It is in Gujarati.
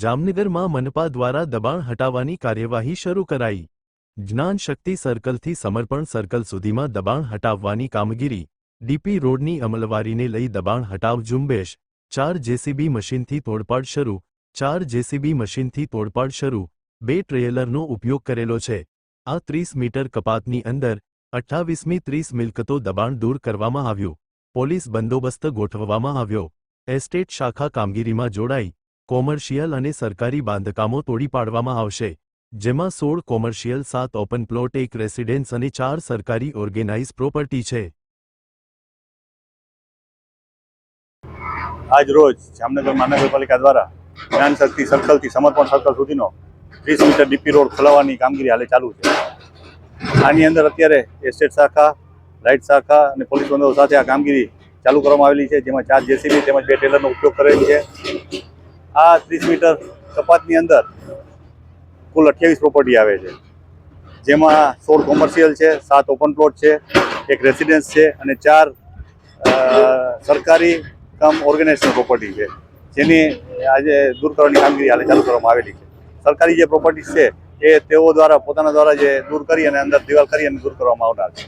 જામનગરમાં મનપા દ્વારા દબાણ હટાવવાની કાર્યવાહી શરૂ કરાઈ. જ્ઞાન શક્તિ સર્કલથી સમર્પણ સર્કલ સુધીમાં દબાણ હટાવવાની કામગીરી ડીપી રોડની અમલવારીને લઈ દબાણ હટાવ ઝુંબેશ ચાર જેસીબી મશીનથી તોડપાડ શરૂ, ચાર જેસીબી મશીનથી તોડપાડ શરૂ, બે ટ્રેલરનો ઉપયોગ કરેલો છે. આ ત્રીસ મીટર કપાતની અંદર અઠ્ઠાવીસમી ત્રીસ મિલકતો દબાણ દૂર કરવામાં આવ્યું. પોલીસ બંદોબસ્ત ગોઠવવામાં આવ્યો. એસ્ટેટ શાખા કામગીરીમાં જોડાઈ. કોમર્શિયલ અને સરકારી બાંધકામો તોડી પાડવામાં આવશે, જેમાં સોળ કોમર્શિયલ, સાત ઓપન પ્લોટ, એક રેસિડેન્સ અને ચાર સરકારી ઓર્ગેનાઇઝ પ્રોપર્ટી છે. આજ રોજ જામનગર મહાનગરપાલિકા દ્વારા જ્ઞાન શક્તિ સર્કલથી, સમર્પણ સર્કલ સુધીનો ત્રીસ મીટર ડીપી રોડ ખોલાવવાની કામગીરી હાલે ચાલુ છે. આની અંદર અત્યારે એસ્ટેટ શાખા, લાઇટ શાખા અને પોલીસ બંદોબસ્ત સાથે આ કામગીરી ચાલુ કરવામાં આવેલી છે, જેમાં ચાર જેસીબી તેમજ બે ટેલરનો ઉપયોગ કરેલ છે. આ ત્રીસ મીટર કપાતની અંદર કુલ અઠ્યાવીસ પ્રોપર્ટી આવે છે. જેમાં સોળ કોમર્શિયલ છે, સાત ઓપન પ્લોટ છે, એક રેસિડેન્સ છે અને ચાર સરકારી કમ ઓર્ગેનાઇઝેશન પ્રોપર્ટી છે. જેની આજે દૂર કરવાની કામગીરી હાલે ચાલુ કરવામાં આવેલી છે. સરકારી જે પ્રોપર્ટી છે એ તેઓ દ્વારા પોતાના દ્વારા જે દૂર કરી અને અંદર દિવાલ કરી અને દૂર કરવામાં આવનાર છે.